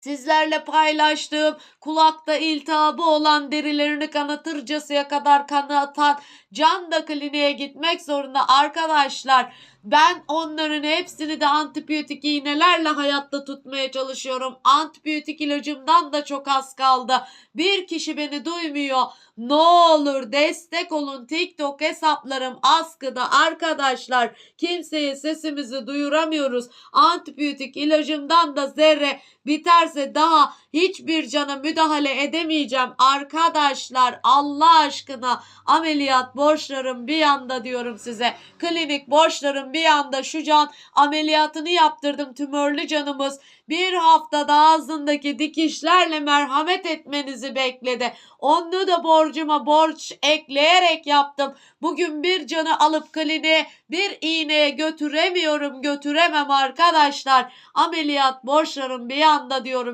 Sizlerle paylaştığım kulakta iltihabı olan derilerini kanatırcasıya kadar kanatan Canda kliniğe gitmek zorunda arkadaşlar. Ben onların hepsini de antibiyotik iğnelerle hayatta tutmaya çalışıyorum. Antibiyotik ilacımdan da çok az kaldı. Bir kişi beni duymuyor. Ne olur destek olun. TikTok hesaplarım askıda arkadaşlar. Kimseye sesimizi duyuramıyoruz. Antibiyotik ilacımdan da zerre biterse daha hiçbir cana müdahale edemeyeceğim. Arkadaşlar Allah aşkına ameliyat borçlarım bir yanda diyorum size. Klinik borçlarım bir yanda şu can ameliyatını yaptırdım tümörlü canımız. Bir haftada ağzındaki dikişlerle merhamet etmenizi bekledi. Onu da borcuma borç ekleyerek yaptım. Bugün bir canı alıp kliniğe bir iğneye götüremiyorum götüremem arkadaşlar. Ameliyat borçlarım bir yanda diyorum